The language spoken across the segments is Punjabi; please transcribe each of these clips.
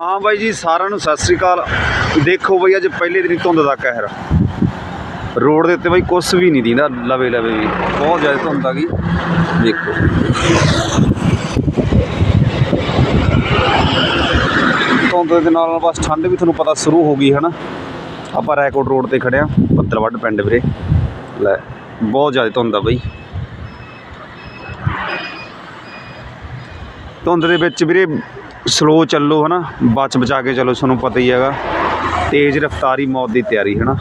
ਹਾਂ ਬਾਈ ਜੀ, ਸਾਰਿਆਂ ਨੂੰ ਸਤਿ ਸ੍ਰੀ ਅਕਾਲ। ਦੇਖੋ ਬਾਈ, ਅੱਜ ਪਹਿਲੇ ਦਿਨ ਧੁੰਦ ਦਾ ਕਹਿਰ। ਰੋਡ ਦੇ ਉੱਤੇ ਬਾਈ ਕੁਛ ਵੀ ਨਹੀਂ ਦਿੰਦਾ, ਲਵੇ ਲਵੇ ਵੀ। ਬਹੁਤ ਜ਼ਿਆਦਾ ਧੁੰਦ ਆ ਗਈ। ਦੇਖੋ। ਧੁੰਦ ਦੇ ਨਾਲ ਨਾਲ ਬਸ ਠੰਡ ਵੀ ਤੁਹਾਨੂੰ ਪਤਾ ਸ਼ੁਰੂ ਹੋ ਗਈ ਹੈ ਨਾ ਆਪਾਂ ਰੈਕੋਟ ਰੋਡ ਤੇ ਖੜਿਆ ਬੱਦਲਵੱਡ ਪਿੰਡ ਵੀਰੇ। ਲੈ, ਬਹੁਤ ਜ਼ਿਆਦਾ ਧੁੰਦ ਆ ਬਾਈ। ਧੁੰਦ ਦੇ ਵਿੱਚ ਵੀਰੇ ਸਲੋ ਚੱਲੋ ਹਨਾ ਬਚ ਬਚਾ ਕੇ ਚੱਲੋ, ਤੁਹਾਨੂੰ ਪਤਾ ਹੀ ਹੈਗਾ। ਤੇਜ਼ ਰਫ਼ਤਾਰੀ ਮੌਤ ਦੀ ਤਿਆਰੀ, ਹਨਾ।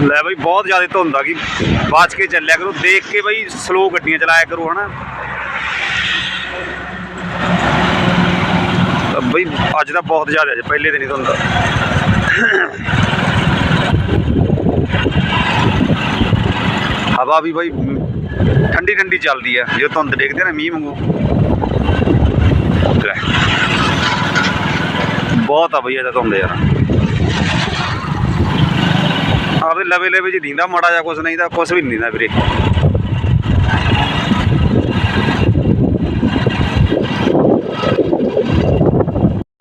ਲੈ ਬਈ, ਬਹੁਤ ਜ਼ਿਆਦਾ ਧੁੰਦ ਆ ਗਈ। ਬਚ ਕੇ ਚੱਲਿਆ ਕਰੋ, ਦੇਖ ਕੇ ਬਈ ਸਲੋ ਗੱਡੀਆਂ ਚਲਾਇਆ ਕਰੋ, ਹਨਾ। ਬਈ, ਅੱਜ ਤਾਂ ਬਹੁਤ ਜ਼ਿਆਦਾ ਅੱਜ ਪਹਿਲੇ ਦਿਨ ਹੀ ਧੁੰਦ ਹਵਾ ਵੀ ਬਈ ਠੰਡੀ ਠੰਡੀ ਚੱਲਦੀ ਆ। ਜੇ ਧੁੰਦ ਦੇਖਦੇ ਆ ਨਾ ਮੀਂਹ ਵਾਂਗੂ। ਬਹੁਤ ਆ ਬਈ ਇਹਦਾ ਧੁੰਦ ਯਾਰ। ਆਵੇ ਲਵੇ ਲਵੇ ਜੀ ਦੀਂਦਾ ਮਾੜਾ ਜਾਂ ਕੁਛ ਨਹੀਂ ਤਾਂ ਕੁਛ ਵੀ ਨਹੀਂ ਦਿੰਦਾ ਵੀਰੇ।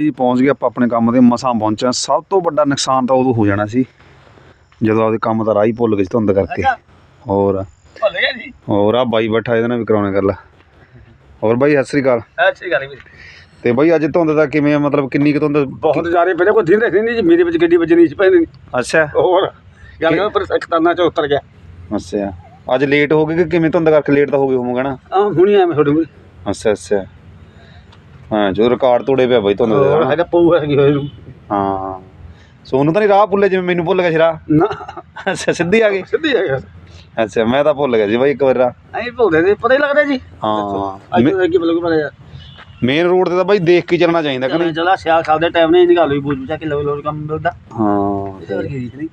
ਜੀ ਪਹੁੰਚ ਗਏ ਆਪਾਂ ਆਪਣੇ ਕੰਮ ਤੇ ਮਸਾਂ ਪਹੁੰਚਿਆ ਸਭ ਤੋਂ ਵੱਡਾ ਨੁਕਸਾਨ ਤਾਂ ਉਦੋਂ ਹੋ ਜਾਣਾ ਸੀ ਜਦੋਂ ਆਪਦੇ ਕੰਮ ਦਾ ਰਾਹ ਹੀ ਭੁੱਲ ਗਏ ਧੁੰਦ ਕਰਕੇ। ਹੋਰ ਭੁੱਲ ਗਿਆ ਜੀ। ਹੋਰ ਆ ਬਾਈ ਬੈਠਾ ਇਹਦੇ ਨਾਲ ਵੀ ਕਰਾਉਣਾ ਗੱਲ। ਹੋਰ ਬਾਈ ਸਤਿ ਸ੍ਰੀ ਅਕਾਲ। ਅੱਛੀ ਗੱਲ ਹੈ ਤੇ ਬਾਈ ਅੱਜ ਧੁੰਦ ਦਾ ਕਿਵੇਂ ਆ? ਮਤਲਬ ਕਿੰਨੀ ਕੁ ਧੁੰਦ? ਬਹੁਤ ਜ਼ਿਆਦਾ ਪਹਿਲੇ ਕੋਈ ਰਹਿੰਦੇ ਨਹੀਂ ਜੀ ਮੇਰੇ ਵਿੱਚ ਗੱਡੀ ਵੱਜਣੀ ਸੀ ਪਹਿਲੇ ਅੱਛਾ। ਹੋਰ ਗੱਲ ਕਰ ਪਰ ਖਤਾਨਾ ਚ ਉਤਰ ਗਿਆ। ਅੱਛਾ। ਅੱਜ ਲੇਟ ਹੋ ਗਏ ਕਿ ਕਿਵੇਂ ਧੁੰਦ ਕਰਕੇ ਲੇਟ ਤਾਂ ਹੋ ਗਏ ਹੋਵੋਗੇ ਨਾ ਆ ਹੁਣੀ ਐਵੇਂ ਤੁਹਾਡੇ ਕੋਲ। ਅੱਛਾ ਅੱਛਾ। ਹਾਂ ਜੋ ਰਿਕਾਰਡ ਤੋੜੇ ਪਿਆ ਬਾਈ ਧੁੰਦ ਦੇ ਹੋਰ? ਹੈਗਾ ਪਊ ਹੈਗੀ ਹੋਏ ਨੂੰ। ਹਾਂ। ਸੋਨੂੰ ਤਾਂ ਨਹੀਂ ਰਾਹ ਭੁੱਲੇ ਜਿਵੇਂ ਮੈਨੂੰ ਭੁੱਲ ਗਿਆ ਸ਼ਰਾ ਨਾ। ਅੱਛਾ ਸਿੱਧੀ ਆ ਗਈ? ਸਿੱਧੀ ਹੈਗਾ ਅੱਛਾ ਮੈਂ ਤਾਂ ਭੁੱਲ ਗਿਆ ਸੀ ਬਾਈ ਇੱਕ ਵਾਰ ਐਂ ਭੁੱਲਦੇ ਨੇ ਪਤਾ ਹੀ ਲੱਗਦਾ ਜੀ। ਹਾਂ। ਅੱਜ ਤੋਂ ਕੀ ਬਲਗ ਯਾਰ ਮੇਨ ਰੋਡ ਤੇ ਤਾਂ ਬਾਈ ਦੇਖ ਕੇ ਚੱਲਣਾ ਚਾਹੀਦਾ ਕਿ ਨਹੀਂ? ਚਲਾ ਸਿਆਲ ਖਾਦੇ ਟਾਈਮ ਨੇ ਨਿਕਾਲ ਲਈ ਬੂਝ ਬੁਝਾ ਕੇ ਲੋ ਲੋ ਕੰਮ ਮਿਲਦਾ। ਹਾਂ ਇਹਦੇ ਵਰਗੀ ਰੀਤ ਨਹੀਂ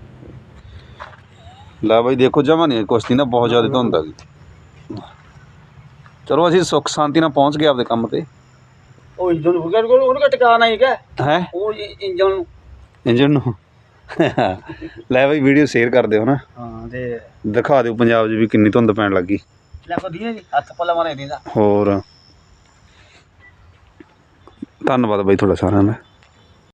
ਲੈ ਬਾਈ ਦੇਖੋ ਜਮਾ ਨਹੀਂ ਕੁਸ਼ਤੀ ਨਾ ਬਹੁਤ ਜ਼ਿਆਦਾ ਧੁੰਦ ਗਈ ਚਲੋ ਅਸੀਂ ਸੁੱਖ ਸ਼ਾਂਤੀ ਨਾਲ ਪਹੁੰਚ ਗਏ ਆਪਦੇ ਕੰਮ ਤੇ। ਉਹ ਇੰਜਨ ਹੋ ਗਿਆ ਉਹਨੂੰ ਟਿਕਾ ਨਹੀਂ ਕਿ ਹੈ? ਉਹ ਇੰਜਨ ਇੰਜਨ ਨੂੰ? ਲੈ ਬਾਈ ਵੀਡੀਓ ਸ਼ੇਅਰ ਕਰ ਦਿਓ ਨਾ ਹਾਂ ਤੇ ਦਿਖਾ ਦਿਓ ਪੰਜਾਬ 'ਚ ਵੀ ਕਿੰਨੀ ਧੁੰਦ ਪੈਣ ਲੱਗੀ। ਲੈ ਵਧੀਆ ਜੀ ਹੱਥ ਪੱਲਾ ਮਾਰੇ ਨਹੀਂ ਦਾ ਹੋਰ। ਧੰਨਵਾਦ ਬਾਈ ਤੁਹਾਡਾ ਸਾਰਿਆਂ ਦਾ।